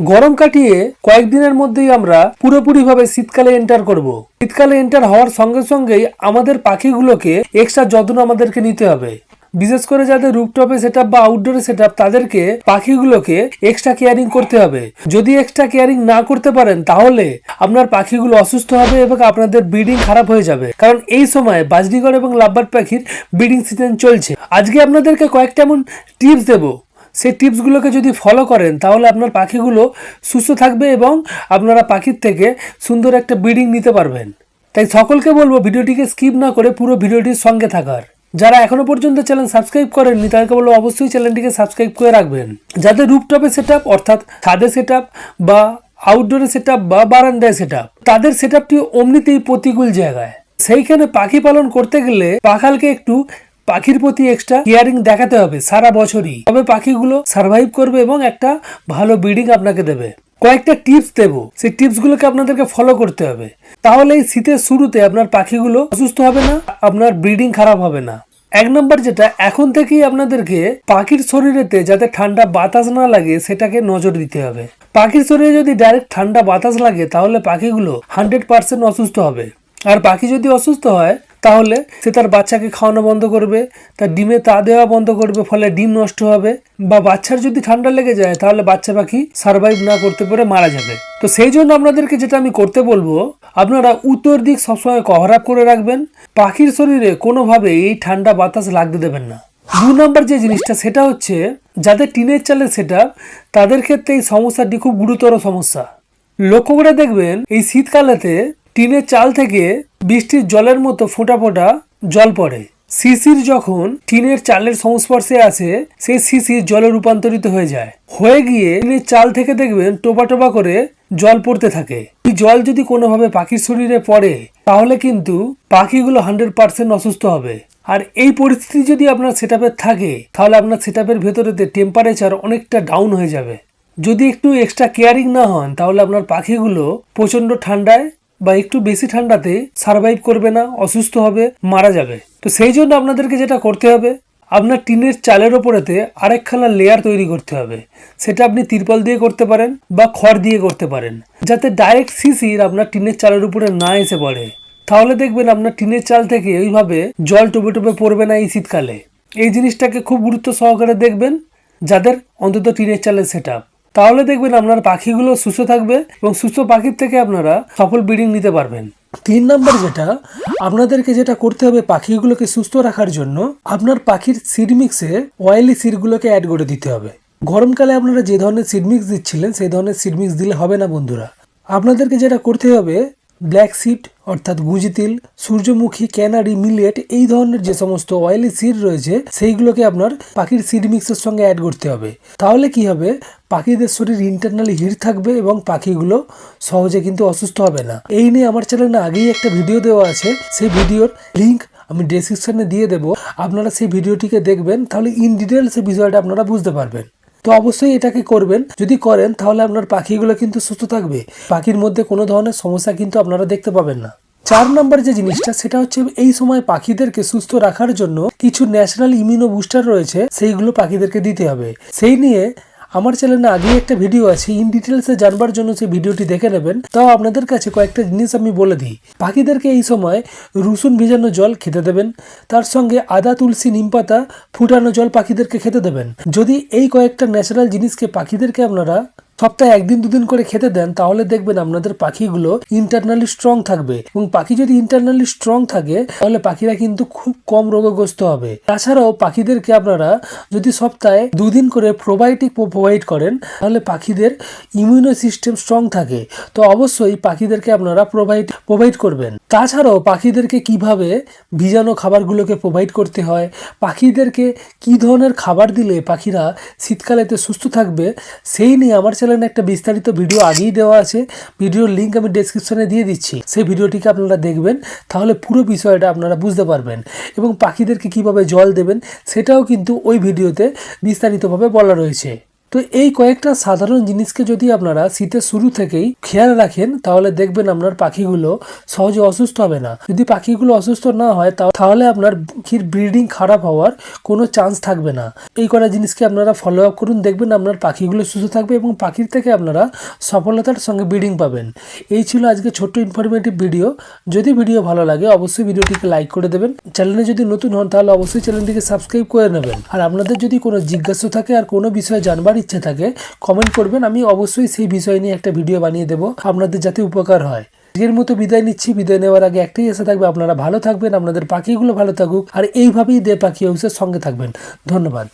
গরম কাটিয়ে কয়েকদিনের মধ্যেই আমরা পুরোপুরিভাবে শীতকালে এন্টার করব। শীতকালে এন্টার হওয়ার সঙ্গে সঙ্গেই আমাদের পাখিগুলোকে এক্সট্রা যত্ন আমাদেরকে নিতে হবে। বিশেষ করে যাদের রুপটপে সেট আপ বা আউটডোরে সেট তাদেরকে পাখিগুলোকে এক্সট্রা কেয়ারিং করতে হবে। যদি এক্সট্রা কেয়ারিং না করতে পারেন, তাহলে আপনার পাখিগুলো অসুস্থ হবে এবং আপনাদের ব্রিডিং খারাপ হয়ে যাবে। কারণ এই সময় বাজরিগড় এবং লাভবার্ড পাখির ব্রিডিং সিজন চলছে। আজকে আপনাদেরকে কয়েকটা এমন টিপস দেবো। সেই টিপসগুলোকে যদি ফলো করেন, তাহলে আপনার পাখিগুলো সুস্থ থাকবে এবং আপনারা পাখির থেকে সুন্দর একটা ব্রিডিং নিতে পারবেন। তাই সকলকে বলব ভিডিওটিকে স্কিপ না করে পুরো ভিডিওটির সঙ্গে থাকার। যারা এখনও পর্যন্ত চ্যানেল সাবস্ক্রাইব করেননি, তাদেরকে বলব অবশ্যই চ্যানেলটিকে সাবস্ক্রাইব করে রাখবেন। যাদের রুপটপে সেট অর্থাৎ ছাদে সেট বা আউটডোরে সেট বা বারান্দায় সেট তাদের সেট আপটি অমনিতেই প্রতিকূল জায়গায়। সেইখানে পাখি পালন করতে গেলে পাখালকে একটু পাখির প্রতি এক্সট্রা কেয়ারিং দেখাতে হবে সারা বছরই। তবে পাখিগুলো সার্ভাইভ করবে এবং একটা ভালো ব্রিডিং আপনাকে দেবে। কয়েকটা টিপস দেব। সেই টিপসগুলোকে আপনাদেরকে ফলো করতে হবে। তাহলে এই শীতের শুরুতে আপনার পাখিগুলো অসুস্থ হবে না, আপনার ব্রিডিং খারাপ হবে না। এক নম্বর যেটা, এখন থেকেই আপনাদেরকে পাখির শরীরেতে যাতে ঠান্ডা বাতাস না লাগে, সেটাকে নজর দিতে হবে। পাখির শরীরে যদি ডাইরেক্ট ঠান্ডা বাতাস লাগে, তাহলে পাখিগুলো হান্ড্রেড পার্সেন্ট অসুস্থ হবে। আর পাখি যদি অসুস্থ হয় তাহলে সে তার বাচ্চাকে খাওয়ানো বন্ধ করবে, তার ডিমে তা দেওয়া বন্ধ করবে, ফলে ডিম নষ্ট হবে বা বাচ্চার যদি ঠান্ডা লেগে যায় তাহলে বাচ্চা পাখি সার্ভাইভ না করতে পারে মারা যাবে। তো সেই জন্য আপনাদেরকে যেটা আমি করতে বলব, আপনারা উত্তর দিক সবসময় কভার আপ করে রাখবেন, পাখির শরীরে কোনোভাবে এই ঠান্ডা বাতাস লাগতে দেবেন না। দু নম্বর যে জিনিসটা, সেটা হচ্ছে যাদের টিনের চালের সেটা, তাদের ক্ষেত্রে এই সমস্যাটি খুব গুরুতর সমস্যা। লক্ষ্য করে দেখবেন, এই শীতকালেতে টিনের চাল থেকে বৃষ্টির জলের মতো ফোঁটা ফোঁটা জল পড়ে। শিশির যখন টিনের চালের সংস্পর্শে আসে, সেই শিশির জলে রূপান্তরিত হয়ে যায়। হয়ে গিয়ে টিনের চাল থেকে দেখবেন টোপা টোপা করে জল পড়তে থাকে। এই জল যদি কোনোভাবে পাখির শরীরে পড়ে, তাহলে কিন্তু পাখিগুলো হান্ড্রেড পার্সেন্ট অসুস্থ হবে। আর এই পরিস্থিতি যদি আপনার সেট থাকে, তাহলে আপনার সেট আপের ভেতরেতে টেম্পারেচার অনেকটা ডাউন হয়ে যাবে। যদি একটু এক্সট্রা কেয়ারিং না হন, তাহলে আপনার পাখিগুলো প্রচণ্ড ঠান্ডায় বা একটু বেশি ঠান্ডাতে সার্ভাইভ করবে না, অসুস্থ হবে, মারা যাবে। তো সেই জন্য আপনাদেরকে যেটা করতে হবে, আপনার টিনের চালের ওপরেতে আরেকখানা লেয়ার তৈরি করতে হবে। সেটা আপনি তিরপল দিয়ে করতে পারেন বা খড় দিয়ে করতে পারেন। যাতে ডাইরেক্ট সিসির আপনার টিনের চালের উপরে না এসে পড়ে। তাহলে দেখবেন আপনার টিনের চাল থেকে ওইভাবে জল টুপে টুপে পড়বে না এই শীতকালে। এই জিনিসটাকে খুব গুরুত্ব সহকারে দেখবেন, যাদের অন্তত টিনের চালের সেট তাহলে দেখবেন আপনার পাখিগুলো সুস্থ থাকবে এবং সুস্থ পাখির থেকে আপনারা সফল ব্রিডিং নিতে পারবেন। তিন নম্বর যেটা, আপনাদেরকে যেটা করতে হবে পাখিগুলোকে সুস্থ রাখার জন্য, আপনার পাখির সিড মিক্সে অয়েলি সিডগুলোকে অ্যাড করে দিতে হবে। গরমকালে আপনারা যে ধরনের সিড মিক্স দিচ্ছিলেন, সেই ধরনের সিড মিক্স দিলে হবে না বন্ধুরা। আপনাদেরকে যেটা করতে হবে ব্ল্যাক সিড অর্থাৎ গুজি তিল সূর্যমুখী ক্যানারি মিলেট, এই ধরনের যে সমস্ত অয়েলি সিড রয়েছে, সেইগুলোকে আপনার পাখির সিড মিক্সের সঙ্গে অ্যাড করতে হবে। তাহলে কি হবে? পাখিদের শরীর ইন্টারনালি হিট থাকবে এবং পাখিগুলো সহজে কিন্তু অসুস্থ হবে না। এই নিয়ে আমার চ্যানেলে আগেই একটা ভিডিও দেওয়া আছে। সেই ভিডিওর লিঙ্ক আমি ডেসক্রিপশনে দিয়ে দেবো। আপনারা সেই ভিডিওটিকে দেখবেন, তাহলে ইন ডিটেলস এই বিষয়টা আপনারা বুঝতে পারবেন। তো অবশ্যই এটাকে করবেন। যদি করেন, তাহলে আপনার পাখিগুলো কিন্তু সুস্থ থাকবে। পাখির মধ্যে কোনো ধরনের সমস্যা কিন্তু আপনারা দেখতে পাবেন না। চার নম্বর যে জিনিসটা, সেটা হচ্ছে এই সময় পাখিদেরকে সুস্থ রাখার জন্য কিছু ন্যাশনাল ইমিউনো বুস্টার রয়েছে, সেইগুলো পাখিদেরকে দিতে হবে। সেই নিয়ে আমার চ্যানেলে আগেই একটা ভিডিও আছে ইন ডিটেলসে জানবার জন্য সেই ভিডিওটি দেখে নেবেন, তাও আপনাদের কাছে কয়েকটা জিনিস আমি বলে দিই। পাখিদেরকে এই সময় রসুন ভিজানো জল খেতে দেবেন, তার সঙ্গে আদা, তুলসী নিমপাতা ফুটানো জল পাখিদেরকে খেতে দেবেন। যদি এই কয়েকটা ন্যাচারাল জিনিসকে পাখিদেরকে আপনারা সপ্তাহে একদিন দুদিন করে খেতে দেন, তাহলে দেখবেন আপনাদের পাখিগুলো ইন্টারনালি স্ট্রং থাকবে। এবং পাখি যদি ইন্টারনালি স্ট্রং থাকে, তাহলে পাখিরা কিন্তু খুব কম রোগগ্রস্ত হবে। তাছাড়াও পাখিদেরকে আপনারা যদি সপ্তাহে দুদিন করে প্রোবায়োটিক প্রোভাইড করেন, তাহলে পাখিদের ইমিউনো সিস্টেম স্ট্রং থাকে। তো অবশ্যই পাখিদেরকে আপনারা প্রোভাইড প্রোভাইড করবেন। তাছাড়াও পাখিদেরকে কীভাবে ভিজানো খাবারগুলোকে প্রোভাইড করতে হয়, পাখিদেরকে কি ধরনের খাবার দিলে পাখিরা শীতকালেতে সুস্থ থাকবে, সেই নিয়ে আমার চ্যানেলে একটা বিস্তারিত ভিডিও আগেই দেওয়া আছে। ভিডিওর লিঙ্ক আমি ডেসক্রিপশনে দিয়ে দিচ্ছি। সেই ভিডিওটিকে আপনারা দেখবেন, তাহলে পুরো বিষয়টা আপনারা বুঝতে পারবেন এবং পাখিদেরকে কীভাবে জল দেবেন, সেটাও কিন্তু ওই ভিডিওতে বিস্তারিতভাবে বলা রয়েছে। তো এই কয়েকটা সাধারণ জিনিসকে যদি আপনারা শীতের শুরু থেকেই খেয়াল রাখেন, তাহলে দেখবেন আপনার পাখিগুলো সহজে অসুস্থ হবে না। যদি পাখিগুলো অসুস্থ না হয় তাহলে আপনার পাখির ব্রিডিং খারাপ হওয়ার কোনো চান্স থাকবে না। এই কটা জিনিসকে আপনারা ফলো আপ করুন, দেখবেন আপনার পাখিগুলো সুস্থ থাকবে এবং পাখির থেকে আপনারা সফলতার সঙ্গে ব্রিডিং পাবেন। এই ছিল আজকে ছোট্ট ইনফরমেটিভ ভিডিও যদি ভিডিও ভালো লাগে, অবশ্যই ভিডিওটিকে লাইক করে দেবেন। চ্যানেলে যদি নতুন হন, তাহলে অবশ্যই চ্যানেলটিকে সাবস্ক্রাইব করে নেবেন। আর আপনাদের যদি কোনো জিজ্ঞাসা থাকে আর কোনো বিষয়ে জানবার ইচ্ছে থাকে কমেন্ট করবেন। আমি অবশ্যই সেই বিষয় নিয়ে একটা ভিডিও বানিয়ে দেবো। আপনাদের যাতে উপকার হয়। নিজের মতো বিদায় নিচ্ছি। বিদায় নেওয়ার আগে একটাই আশা থাকবে, আপনারা ভালো থাকবেন, আপনাদের পাখিগুলো ভালো থাকুক। আর এইভাবেই দে পাখি হাউসের সঙ্গে থাকবেন। ধন্যবাদ।